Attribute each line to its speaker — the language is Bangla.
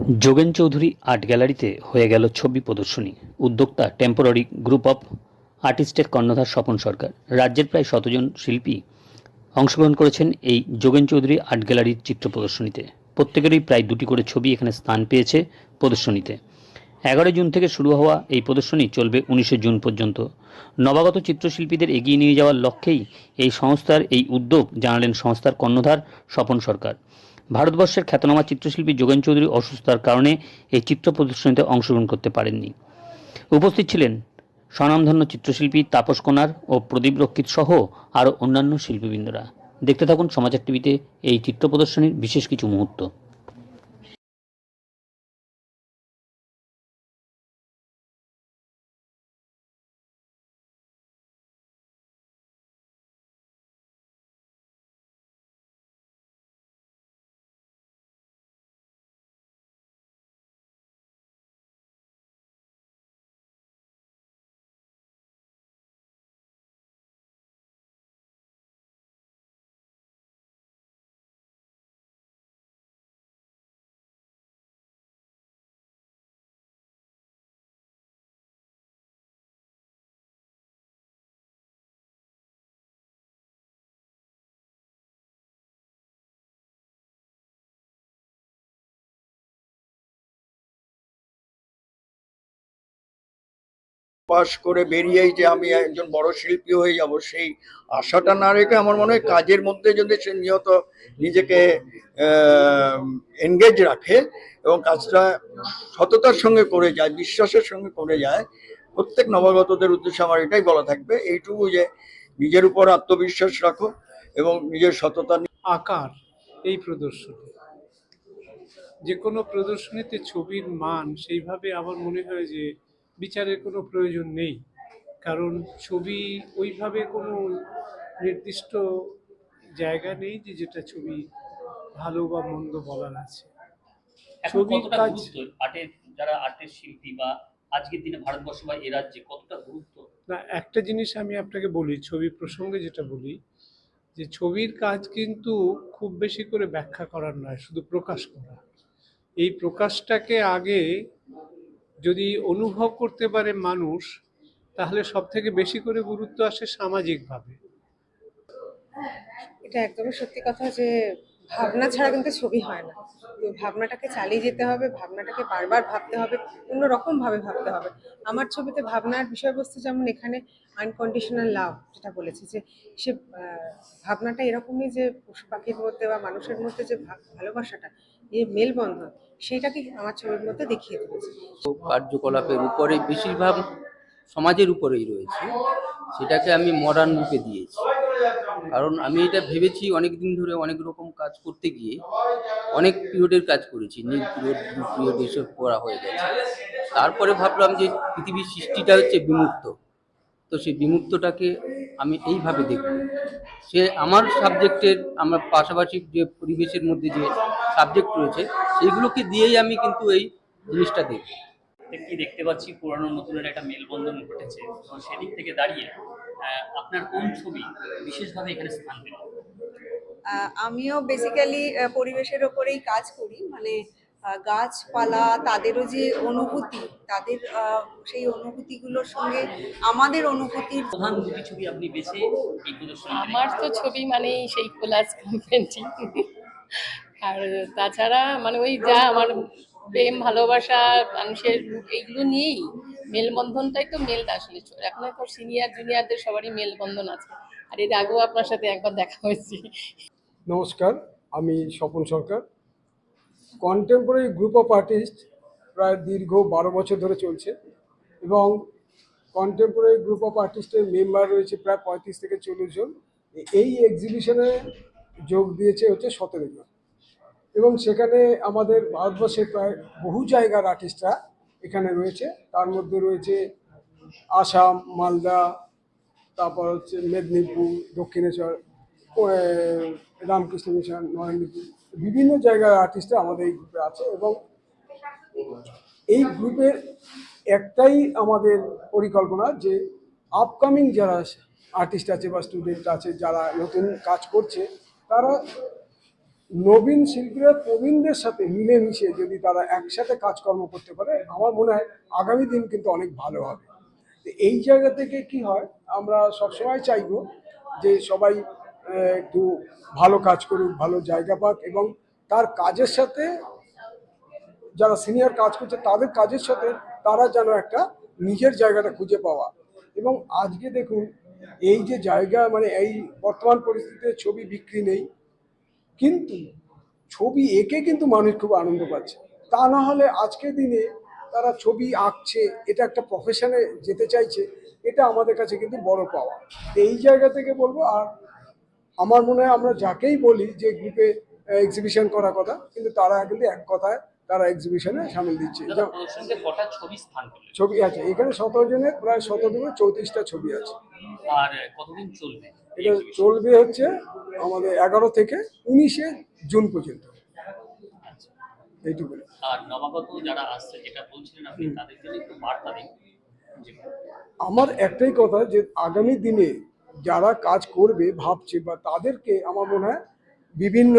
Speaker 1: যোগেন চৌধুরী আর্ট গ্যালারিতে হয়ে গেল ছবি প্রদর্শনী। উদ্যোক্তা টেম্পোরারি গ্রুপ অফ আর্টিস্টের কর্ণধার স্বপন সরকার। রাজ্যের প্রায় শতজন শিল্পী অংশগ্রহণ করেছেন এই যোগেন চৌধুরী আর্ট গ্যালারির চিত্র প্রদর্শনীতে। প্রত্যেকেরই প্রায় দুটি করে ছবি এখানে স্থান পেয়েছে প্রদর্শনীতে। এগারো জুন থেকে শুরু হওয়া এই প্রদর্শনী চলবে উনিশে জুন পর্যন্ত। নবাগত চিত্রশিল্পীদের এগিয়ে নিয়ে যাওয়ার লক্ষ্যেই এই সংস্থার এই উদ্যোগ জানালেন সংস্থার কর্ণধার স্বপন সরকার। ভারতবর্ষের খ্যাতনামা চিত্রশিল্পী যোগেন চৌধুরী অসুস্থতার কারণে এই চিত্র প্রদর্শনীতে অংশগ্রহণ করতে পারেননি। উপস্থিত ছিলেন স্বনামধন্য চিত্রশিল্পী তাপস কোনার ও প্রদীপ রক্ষিত সহ আরও অন্যান্য শিল্পীবৃন্দরা। দেখতে থাকুন সমাচার টিভিতে এই চিত্র প্রদর্শনীর বিশেষ কিছু মুহূর্ত।
Speaker 2: পাস করে বেরিয়েই যে আমি একজন বড় শিল্পী হয়ে যাব, সেই আশাটা না রেখে আমার মনে হয় কাজের মধ্যে যদি সে নিয়ত নিজেকে এনগেজ রাখে এবং কাজটা সততার সঙ্গে করে যায়, বিশ্বাসের সঙ্গে করে যায়, প্রত্যেক নবাগতদের উদ্দেশ্যে আমার এটাই বলা থাকবে, এইটুকু যে নিজের উপর আত্মবিশ্বাস রাখো এবং নিজের সততা
Speaker 3: আকার, এই প্রদর্শনী। যে কোনো প্রদর্শনীতে ছবির মান সেইভাবে আমার মনে হয় যে বিচারের কোনো প্রয়োজন নেই। কারণ ছবি ওইভাবে কোনো নির্দিষ্ট জায়গা নেই যে যেটা ছবি ভালো বা মন্দ বলার আছে। ছবির কাজ-
Speaker 1: আর্টের যারা আর্টের শিল্পী বা আজকের দিনে ভারতবর্ষ বা এ রাজ্যে কতটা গুরুত্ব?
Speaker 3: না একটা জিনিস আমি আপনাকে বলি ছবি প্রসঙ্গে যেটা বলি যে ছবির কাজ কিন্তু খুব বেশি করে ব্যাখ্যা করার নয় শুধু প্রকাশ করা। এই প্রকাশটাকে আগে যদি অনুভব করতে পারে মানুষ, তাহলে সব থেকে বেশি করে গুরুত্ব আসে সামাজিকভাবে।
Speaker 4: এটা একদমই সত্যি কথা যে ভাবনা ছাড়া কিন্তু ছবি হয় না। তো ভাবনাটাকে চালিয়ে যেতে হবে, ভাবনাটাকে বারবার ভাবতে হবে অন্যরকম ভাবে ভাবতে হবে। আমার ছবিতে ভাবনার বিষয়বস্তু যেমন এখানে আনকন্ডিশনাল লাভ যেটা বলেছে যে, সে ভাবনাটা এরকমই যে পশু পাখির মধ্যে বা মানুষের মধ্যে যে ভালোবাসাটা, যে মেলবন্ধন, সেইটাকে আমার ছবির মধ্যে দেখিয়ে দিয়েছে।
Speaker 5: কার্যকলাপের উপরে বেশিরভাগ সমাজের উপরেই রয়েছে। সেটাকে আমি মডার্ন রূপে দিয়েছি। কারণ আমি এটা ভেবেছি অনেক দিন ধরে অনেক রকম কাজ করতে গিয়ে অনেক পিরিয়ডের কাজ করেছি, নীল পিরিয়ড ব্লু পিরিয়ড এসব করা হয়ে গেছে। তারপরে ভাবলাম যে পৃথিবীর সৃষ্টিটা হচ্ছে বিমুক্ত তো সেই বিমুক্তটাকে আমি এইভাবে দেখব। সে আমার সাবজেক্টের, আমার পাশাপাশি যে পরিবেশের মধ্যে যে সাবজেক্ট রয়েছে, সেইগুলোকে দিয়েই আমি কিন্তু এই জিনিসটা দেখব।
Speaker 1: কি দেখতে পাচ্ছি? পুরানো নতুনের একটা মেলবন্ধন ঘটেছে। সেদিক থেকে দাঁড়িয়ে আপনার কোন ছবি বিশেষভাবে এখানে স্থান পেল?
Speaker 6: আমিও বেসিক্যালি পরিবেশের ওপরেই কাজ করি। মানে গাছপালা তাদেরও যে অনুভূতি তাদের সেই অনুভূতিগুলোর সঙ্গে আমাদের অনুভূতির
Speaker 1: প্রধান দুটি ছবি আপনি বেছে
Speaker 7: আমার তো ছবি মানেই সেই কোলাজ পেন্টিং আর তাছাড়া মানে ওই যা আমার প্রেম ভালোবাসা মানুষের এইগুলো নিয়েই মেলবন্ধনটাই তো মেল আসলে। এখন তো সিনিয়র জুনিয়রদের সবারই মেলবন্ধন আছে। আর এর আগেও আপনার সাথে একবার দেখা হয়েছে।
Speaker 8: নমস্কার, আমি Swapan Sarkar. Contemporary group of artist প্রায় দীর্ঘ বারো বছর ধরে চলছে এবং কন্টেম্পোরারি গ্রুপ অফ আর্টিস্টের মেম্বার রয়েছে প্রায় পঁয়ত্রিশ থেকে চল্লিশ জন। এই এক্সিবিশনে যোগ দিয়েছে হচ্ছে সতেরো জন। এবং সেখানে আমাদের ভারতবর্ষের প্রায় বহু জায়গার আর্টিস্টরা এখানে রয়েছে। তার মধ্যে রয়েছে আসাম, মালদা, তারপর হচ্ছে মেদিনীপুর, দক্ষিণেশ্বর রামকৃষ্ণ মিশন, নরেন্দ্রপুর, বিভিন্ন জায়গার আর্টিস্টরা আমাদের এই গ্রুপে আছে এবং এই গ্রুপের একটাই আমাদের পরিকল্পনা যে আপকামিং যারা আর্টিস্ট আছে বা স্টুডেন্ট আছে, যারা নতুন কাজ করছে, তারা নবীন শিল্পীরা প্রবীণদের সাথে মিলেমিশে যদি তারা একসাথে কাজকর্ম করতে পারে, আমার মনে হয় আগামী দিন কিন্তু অনেক ভালো হবে। এই জায়গা থেকে কি হয়, আমরা সবসময় চাইব যে সবাই একটু ভালো কাজ করুক, ভালো জায়গা পাক এবং তার কাজের সাথে যারা সিনিয়র কাজ করছে, তাদের কাজের সাথে তারা যেন একটা নিজের জায়গাটা খুঁজে পাওয়া। এবং আজকে দেখুন, এই যে জায়গা মানে এই বর্তমান পরিস্থিতিতে ছবি বিক্রি নেই কিন্তু ছবি এঁকে কিন্তু মানুষ খুব আনন্দ পাচ্ছে। তা না হলে আজকের দিনে তারা ছবি আঁকছে এটা একটা প্রফেশনে যেতে চাইছে এটা আমাদের কাছে কিন্তু বড় পাওয়া। এই জায়গা থেকে বলব আর আমার মনে হয় আমরা যাকেই বলি যে গ্রুপে এক্সিবিশন করার কথা কিন্তু তারা কিন্তু এক কথায় তারা এক্সিবিশনে সামিল দিচ্ছে।
Speaker 1: ছবি
Speaker 8: আছে এখানে সতেরো জনের প্রায় সতেরো জনের চৌত্রিশটা ছবি আছে।
Speaker 1: আর কতদিন চলবে?
Speaker 8: এটা চলবে হচ্ছে আমাদের এগারো থেকে উনিশে জুন পর্যন্ত। এইটুকু
Speaker 1: আর নবাগত যারা আসছে যেটা বলছিলেন আপনি তাদের জন্য একটু বার্তা দিন।
Speaker 8: আমার একটাই কথা যে আগামী দিনে যারা কাজ করবে ভাবছে বা তাদেরকে আমার মনে হয় বিভিন্ন